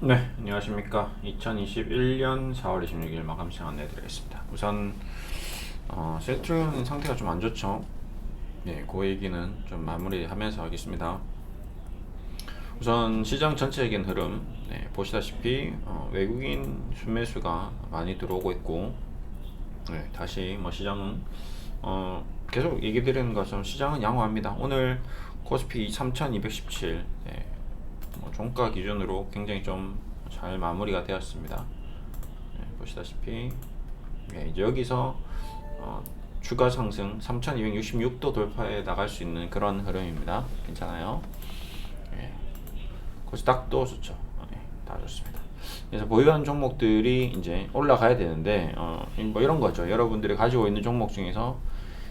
네, 안녕하십니까. 2021년 4월 26일 마감 시간 안내드리겠습니다. 우선 어, 세트론 상태가 좀 안 좋죠. 네, 그 얘기는 좀 마무리하면서 하겠습니다. 우선 시장 전체적인 흐름 네, 보시다시피 어, 외국인 순매수가 많이 들어오고 있고 네, 다시 뭐 시장은 어, 계속 얘기 드리는 것처럼 시장은 양호합니다. 오늘 코스피 3,217 네, 뭐 종가 기준으로 굉장히 좀 잘 마무리가 되었습니다. 네, 보시다시피 네, 이제 여기서 어, 추가 상승 3,266도 돌파해 나갈 수 있는 그런 흐름입니다. 괜찮아요. 네, 코스닥도 좋죠. 네, 다 좋습니다. 그래서 보유한 종목들이 이제 올라가야 되는데 어, 뭐 이런 거죠. 여러분들이 가지고 있는 종목 중에서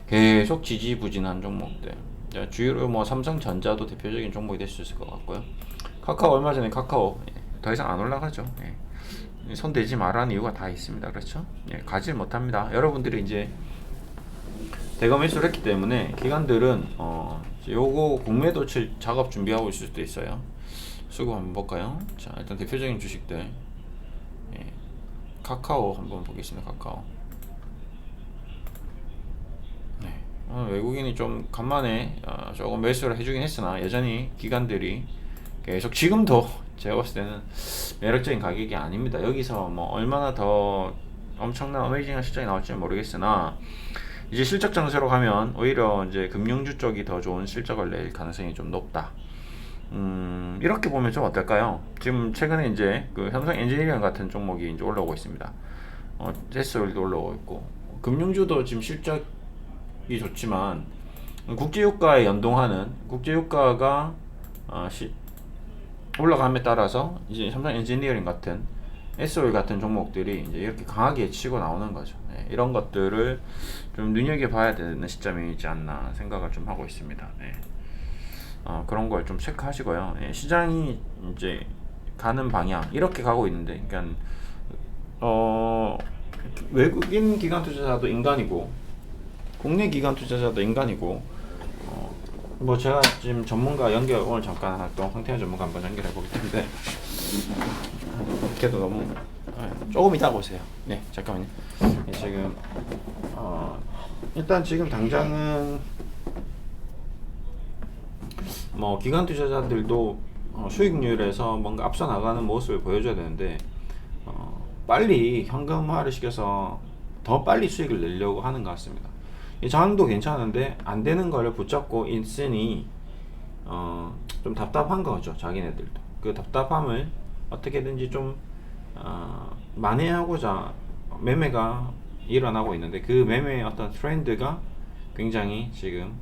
계속 지지부진한 종목들. 네, 주로 뭐 삼성전자도 대표적인 종목이 될 수 있을 것 같고요. 카카오 얼마 전에 카카오 예, 더 이상 안 올라가죠. 예. 손 대지 말라는 이유가 다 있습니다. 그렇죠? 예, 가지 못합니다. 여러분들이 이제 대거 매수를 했기 때문에 기관들은 어, 요거 공매도 칠 작업 준비하고 있을 수도 있어요. 수급 한번 볼까요? 자, 일단 대표적인 주식들 예, 카카오 한번 보겠습니다. 카카오. 네. 어, 외국인이 좀 간만에 어, 조금 매수를 해주긴 했으나 여전히 기관들이 계속 지금도 제가 봤을 때는 매력적인 가격이 아닙니다. 여기서 뭐 얼마나 더 엄청난 어메이징한 실적이 나올지는 모르겠으나 이제 실적 장세로 가면 오히려 이제 금융주 쪽이 더 좋은 실적을 낼 가능성이 좀 높다. 음, 이렇게 보면 좀 어떨까요? 지금 최근에 이제 그 삼성 엔지니어링 같은 종목이 이제 올라오고 있습니다. 어, 제스웰도 올라오고 있고 금융주도 지금 실적이 좋지만 국제유가에 연동하는 국제유가가 어, 시, 올라감에 따라서 이제 삼성 엔지니어링 같은 SOL 같은 종목들이 이제 이렇게 강하게 치고 나오는 거죠. 네, 이런 것들을 좀 눈여겨 봐야 되는 시점이지 않나 생각을 좀 하고 있습니다. 네. 어, 그런 걸 좀 체크하시고요. 예, 시장이 이제 가는 방향 이렇게 가고 있는데, 그러니까 어, 외국인 기관 투자자도 인간이고 국내 기관 투자자도 인간이고 어, 뭐 제가 지금 전문가 연결 오늘 잠깐 활동 황태현 전문가 한번 연결해 보기 텐데 그래도 너무 예, 조금 이따 보세요. 네 잠깐만요. 예, 지금 어, 일단 지금 당장은 뭐 기관 투자자들도 어, 수익률에서 뭔가 앞서 나가는 모습을 보여줘야 되는데 어, 빨리 현금화를 시켜서 더 빨리 수익을 내려고 하는 것 같습니다. 이 장도 괜찮은데 안 되는 걸 붙잡고 있으니 어, 좀 답답한 거죠 자기네들도 그 답답함을 어떻게든지 좀 어, 만회하고자 매매가 일어나고 있는데 그 매매의 어떤 트렌드가 굉장히 지금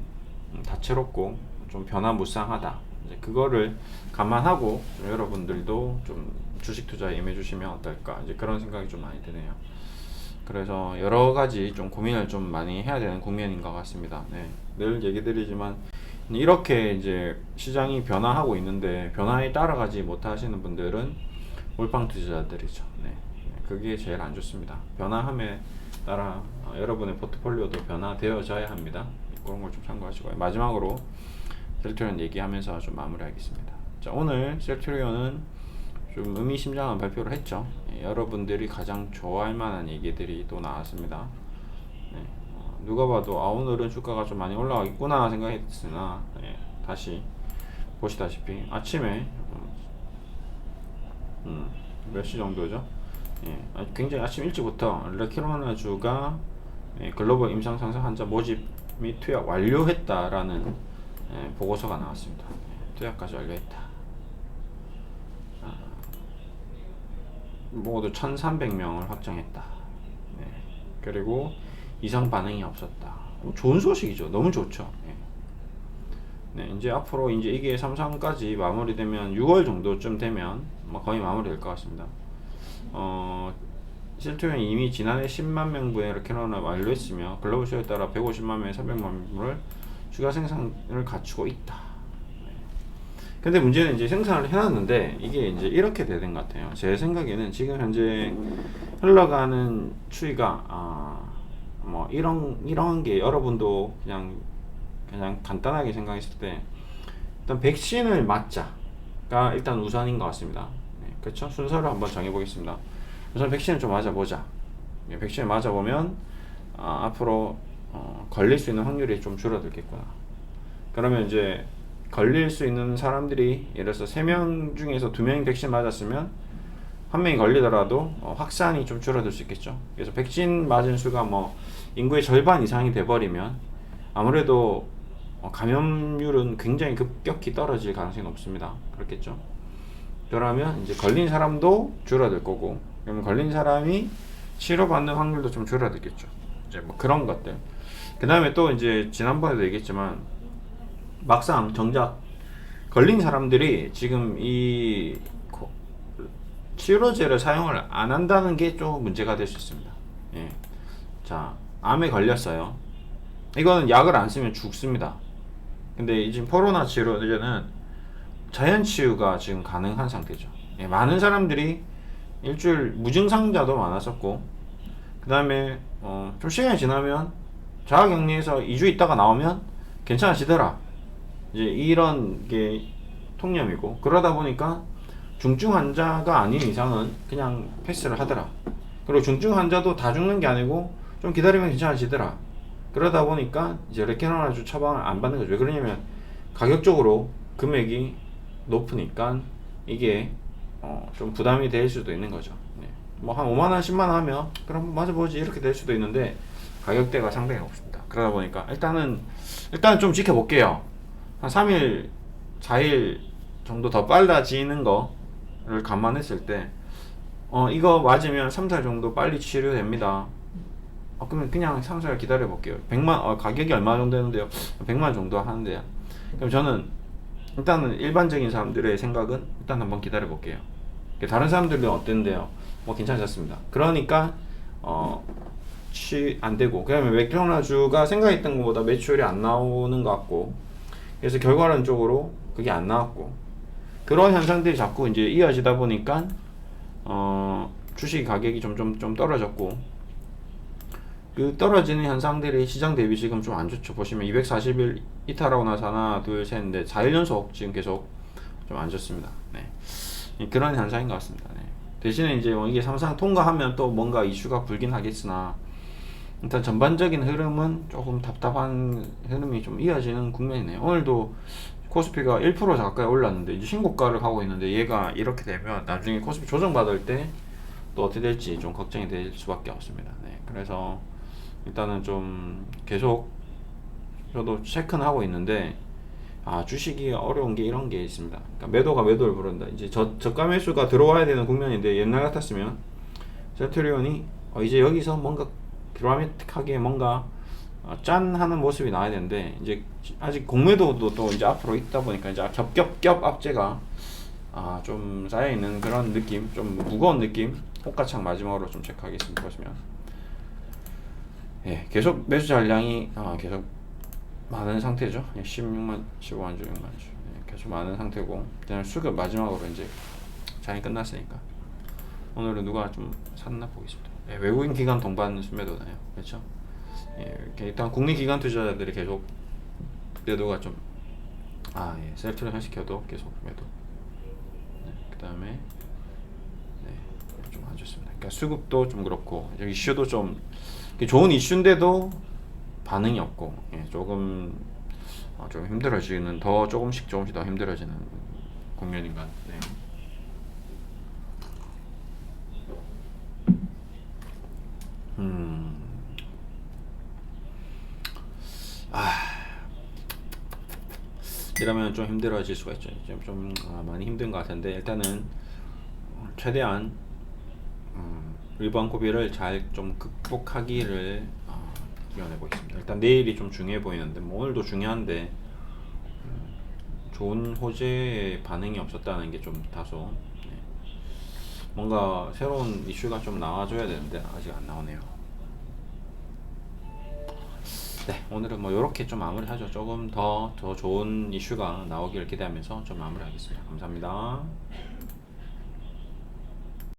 음, 다채롭고 좀 변화무쌍하다. 그거를 감안하고 좀 여러분들도 좀 주식 투자에 임해 주시면 어떨까 이제 그런 생각이 좀 많이 드네요. 그래서 여러 가지 좀 고민을 좀 많이 해야 되는 국면인 것 같습니다. 네, 늘 얘기 드리지만 이렇게 이제 시장이 변화하고 있는데 변화에 따라가지 못하시는 분들은 몰빵 투자자들이죠. 네, 그게 제일 안 좋습니다. 변화함에 따라 어, 여러분의 포트폴리오도 변화되어져야 합니다. 그런 걸 좀 참고하시고요. 마지막으로 셀트리온 얘기하면서 좀 마무리하겠습니다. 자, 오늘 셀트리온은 좀 의미심장한 발표를 했죠. 예, 여러분들이 가장 좋아할 만한 얘기들이 또 나왔습니다. 네, 어, 누가 봐도 아 오늘은 주가가 좀 많이 올라가겠구나 생각했으나 예, 다시 보시다시피 아침에 음, 몇 시 정도죠? 예, 아, 굉장히 아침 일찍부터 레키로나주가 예, 글로벌 임상 상승 환자 모집 및 투약 완료했다라는 예, 보고서가 나왔습니다. 예, 투약까지 완료했다. 아, 모두 1,300명을 확정했다. 네. 그리고 이상 반응이 없었다. 뭐 좋은 소식이죠. 너무 좋죠. 예. 네, 이제 앞으로 이제 이게 삼상까지 마무리되면 6월 정도쯤 되면 뭐 거의 마무리될 것 같습니다. 어, 실토형이 이미 지난해 10만 명분의 캐논을 완료했으며 글로벌 쇼에 따라 150만 명의 300만 명분을 추가 생산을 갖추고 있다. 네. 근데 문제는 이제 생산을 해놨는데 이게 이제 이렇게 되는 것 같아요. 제 생각에는 지금 현재 흘러가는 추이가 아, 뭐 이런 이런 게 여러분도 그냥 그냥 간단하게 생각했을 때 일단 백신을 맞자가 일단 우선인 것 같습니다. 네. 그렇죠? 순서를 한번 정해보겠습니다. 우선 백신을 좀 맞아보자. 예, 백신을 맞아보면 아, 앞으로 어, 걸릴 수 있는 확률이 좀 줄어들겠구나. 그러면 이제 걸릴 수 있는 사람들이 예를 들어서 3명 중에서 2명이 백신 맞았으면 한 명이 걸리더라도 어, 확산이 좀 줄어들 수 있겠죠. 그래서 백신 맞은 수가 뭐 인구의 절반 이상이 돼버리면 아무래도 어, 감염률은 굉장히 급격히 떨어질 가능성이 높습니다. 그렇겠죠. 그러면 이제 걸린 사람도 줄어들 거고, 그러면 걸린 사람이 치료받는 확률도 좀 줄어들겠죠. 이제 뭐 그런 것들. 그 다음에 또 이제 지난번에도 얘기했지만 막상 정작 걸린 사람들이 지금 이 코- 치료제를 사용을 안 한다는 게 좀 문제가 될 수 있습니다. 예. 자, 암에 걸렸어요. 이거는 약을 안 쓰면 죽습니다. 근데 이 지금 코로나 치료제는 자연 치유가 지금 가능한 상태죠. 예, 많은 사람들이 일주일 무증상자도 많았었고, 그 다음에 어, 좀 시간이 지나면 자가격리에서 2주 있다가 나오면 괜찮아지더라. 이제 이런 게 통념이고 그러다 보니까 중증 환자가 아닌 이상은 그냥 패스를 하더라. 그리고 중증 환자도 다 죽는 게 아니고 좀 기다리면 괜찮아지더라. 그러다 보니까 이제 레케노라주 처방을 안 받는 거죠. 왜 그러냐면 가격적으로 금액이 높으니까 이게 어, 좀 부담이 될 수도 있는 거죠. 네. 뭐한 5만 원, 10만 원 하면 그럼 맞아보지 이렇게 될 수도 있는데 가격대가 상당히 높습니다. 그러다 보니까 일단은 일단 좀 지켜볼게요. 한 3일, 4일 정도 더 빨라지는 거를 감안했을 때 어, 이거 맞으면 3, 4일 정도 빨리 치료됩니다. 어, 그러면 그냥 3, 4일 기다려 볼게요. 100만, 어, 가격이 얼마 정도 되는데요? 100만 원 정도 하는데요. 그럼 저는 일단은 일반적인 사람들의 생각은 일단 한번 기다려 볼게요. 다른 사람들은 어땠는데요? 뭐 괜찮았습니다. 그러니까 어, 치, 안 되고 그 다음에 맥도날드가 생각했던 것보다 매출이 안 나오는 것 같고 그래서 결과론적으로 그게 안 나왔고 그런 현상들이 자꾸 이제 이어지다 보니까 어, 주식 가격이 좀좀좀 떨어졌고 그 떨어지는 현상들이 시장 대비 지금 좀 안 좋죠. 보시면 240일 이탈하고 나서 하나, 둘, 셋, 넷, 4일 연속 지금 계속 좀 안 좋습니다. 네. 그런 현상인 것 같습니다. 네. 대신에 이제 뭐 이게 삼상 통과하면 또 뭔가 이슈가 불긴 하겠으나 일단 전반적인 흐름은 조금 답답한 흐름이 좀 이어지는 국면이네요. 오늘도 코스피가 1% 가까이 올랐는데 이제 신고가를 하고 있는데 얘가 이렇게 되면 나중에 코스피 조정받을 때 또 어떻게 될지 좀 걱정이 될 수밖에 없습니다. 네. 그래서 일단은 좀 계속 저도 체크는 하고 있는데 아 주식이 어려운 게 이런 게 있습니다. 그러니까 매도가 매도를 부른다. 이제 저, 저가 매수가 들어와야 되는 국면인데 옛날 같았으면 셀트리온이 어, 이제 여기서 뭔가 드라마틱하게 뭔가 어, 짠 하는 모습이 나와야 되는데 이제 아직 공매도도 또 이제 앞으로 있다 보니까 이제 겹겹겹 압제가 아, 좀 쌓여 있는 그런 느낌, 좀 무거운 느낌. 호가창 마지막으로 좀 체크하겠습니다. 보시면 예, 계속 매수 잔량이 아, 계속 많은 상태죠. 예, 16만, 15만 주, 6만 주. 예, 계속 많은 상태고, 그다음에 수급 마지막으로 이제 장이 끝났으니까 오늘은 누가 좀 샀나 보겠습니다. 예, 외국인 기관 동반 순매도나요, 그렇죠? 예, 일단 국내 기관 투자자들이 계속 매도가 좀 아, 예, 셀트를 현시켜도 계속 매도. 네, 그다음에 네, 좀 안 좋습니다. 그러니까 수급도 좀 그렇고 이슈도 좀 좋은 이슈인데도 반응이 없고 예, 조금 어, 좀 힘들어지는 더 조금씩 조금씩 더 힘들어지는 국면인 것같아요. 음. 아. 이러면 좀 힘들어질 수가 있죠. 좀, 좀 아, 많이 힘든 것 같은데 일단은 어, 최대한 음, 리번 고비를 잘 좀 극복하기를 어, 기원해 보겠습니다. 일단 내일이 좀 중요해 보이는데 뭐 오늘도 중요한데 음, 좋은 호재의 반응이 없었다는 게 좀 다소 네. 뭔가 새로운 이슈가 좀 나와줘야 되는데 아직 안 나오네요. 네, 오늘은 뭐 이렇게 좀 마무리하죠. 조금 더 더 좋은 이슈가 나오기를 기대하면서 좀 마무리하겠습니다. 감사합니다.